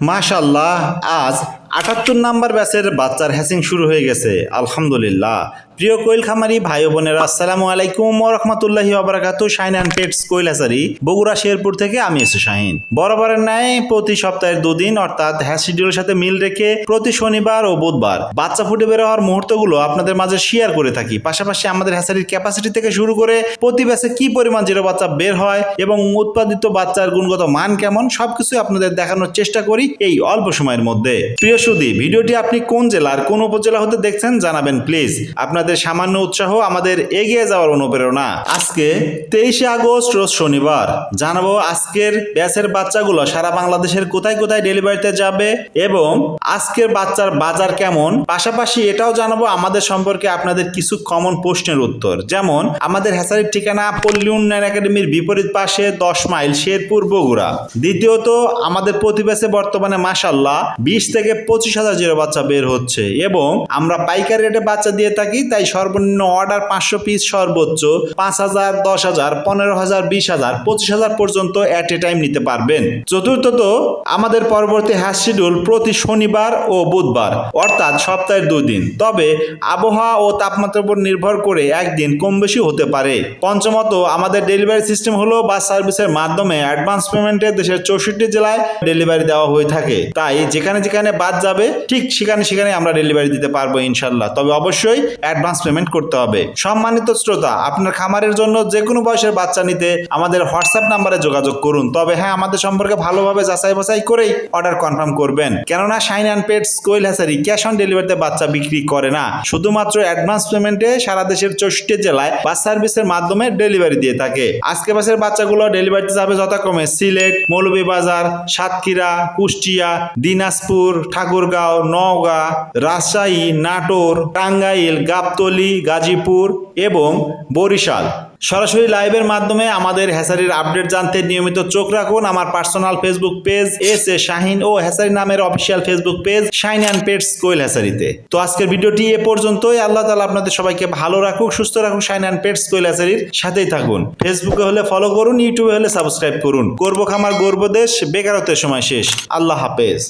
মাশাল্লাহ আজ আটাত্তর নাম্বার ব্যাচের বাচ্চার হ্যাসিং শুরু হয়ে গেছে। আলহামদুলিল্লাহ। প্রিয় কোয়েল খামারি ভাই বোনেরা, আসসালামু আলাইকুম রহমতুল্লাহি ওবরাকাত Shine and Pets Quail Hatchery Bogura Sherpur থেকে আমি এসে শাহিন বরাবরের ন্যায় প্রতি সপ্তাহের দুদিন, অর্থাৎ হ্যাশ শিডিউলের সাথে মিল রেখে প্রতি শনিবার ও বুধবার বাচ্চা ফুটে বের হওয়ার মুহূর্তগুলো আপনাদের মাঝে শেয়ার করে থাকি। পাশাপাশি আমাদের হ্যাসারির ক্যাপাসিটি থেকে শুরু করে প্রতি ব্যাচে কি পরিমাণ জিরো বাচ্চা বের হয় এবং উৎপাদিত বাচ্চার গুণগত মান কেমন, সবকিছু আপনাদের দেখানোর চেষ্টা করি এই অল্প সময়ের মধ্যে। প্রিয় সুদী। ভিডিওটি আপনি কোন জেলার কোন উপজেলা হতে দেখছেন জানাবেন, প্লিজ। আপনাদের সামান্য উৎসাহ আমাদের এগিয়ে যাওয়ার অনুপ্রেরণা। আজকে তেইশে আগস্ট, রোজ শনিবার। জানাব আজকের ব্যাচের বাচ্চাগুলো সারা বাংলাদেশের কোথায় কোথায় ডেলিভারিতে যাবে এবং আজকের বাচ্চার বাজার কেমন। পাশাপাশি এটাও জানাব আমাদের সম্পর্কে আপনাদের কিছু কমন প্রশ্নের উত্তর। যেমন, আমাদের হ্যাসারির ঠিকানা পল্লী উন্নয়ন একাডেমির বিপরীত পাশে দশ মাইল শেরপুর বগুড়া। দ্বিতীয়ত, আমাদের প্রতিবেশে বর্তমানে মাসাল্লাহ বিশ থেকে পঁচিশ হাজার জিরো বাচ্চা বের হচ্ছে। এবং আমরা পাইকারি রেটে বাচ্চা দিয়ে থাকি, তাই সর্বনিম্ন অর্ডার পাঁচশো পিস সর্বোচ্চ পাঁচ হাজার, দশ হাজার, পনেরো হাজার, বিশ হাজার, পঁচিশ হাজার পর্যন্ত অ্যাট এ টাইম নিতে পারবেন। চতুর্থত, আমাদের পরবর্তী হ্যাশ শিডিউল প্রতি শনিবার ও বুধবার, অর্থাৎ সপ্তাহের দুই দিন। তবে আবহাওয়া ও তাপমাত্রার উপর নির্ভর করে একদিন কম বেশি হতে পারে। পঞ্চমত, আমাদের ডেলিভারি সিস্টেম হলো বাস সার্ভিসের মাধ্যমে অ্যাডভান্স পেমেন্টে দেশের চৌষট্টি জেলায় ডেলিভারি দেওয়া হয়ে থাকে। তাই যেখানে যেখানে বাদ যাবে। ঠিক সেখানে সেখানে আমরা ডেলিভারি দিতে পারব ইনশাল্লাহ। তবে অবশ্যই অ্যাডভান্স পেমেন্ট করতে হবে। সম্মানিত শ্রোতা, আপনার খামারের জন্য যে কোনো বয়সের বাচ্চা নিতে আমাদের হোয়াটসঅ্যাপ নাম্বারে যোগাযোগ করুন। তবে হ্যাঁ আমাদের সম্পর্কে ভালোভাবে যাচাই বাছাই করেই অর্ডার কনফার্ম করবেন। কেননা Shine and Pets Quail Hatchery cash on ডেলিভারিতে বাচ্চা বিক্রি করে না। শুধুমাত্র অ্যাডভান্স পেমেন্টে সারা দেশের চৌষট্টি জেলায় বাস সার্ভিসের মাধ্যমে ডেলিভারি দিয়ে থাকে। আজকে বাসের বাচ্চাগুলো ডেলিভারিতে যাবে যথাক্রমে সিলেট, মৌলভীবাজার, সাতক্ষীরা, কুষ্টিয়া, দিনাজপুর ঠাকুরগাঁও নওগাঁ, রাজশাহী, নাটোর, টাঙ্গাইল, গাবতলি, গাজীপুর এবং বরিশাল। সরাসরি লাইভের মাধ্যমে আমাদের হ্যাসারির আপডেট জানতে নিয়মিত চোখ রাখুন। আমার personal Facebook page S A Shahin O hatchery নামের official Facebook page Shine and Pets Quail হ্যাসারিতে। তো আজকের ভিডিওটি এ পর্যন্তই। আল্লাহ তালা আপনাদের সবাইকে ভালো রাখুক, সুস্থ রাখুক, শাইন অ্যান্ড পেটস কোয়েল হ্যাসারির সাথেই থাকুন। ফেসবুকে হলে ফলো করুন, ইউটিউবে হলে সাবস্ক্রাইব করুন। গর্ব খামার, গর্ব দেশ, বেকারত্বের সময় শেষ। আল্লাহ হাফেজ।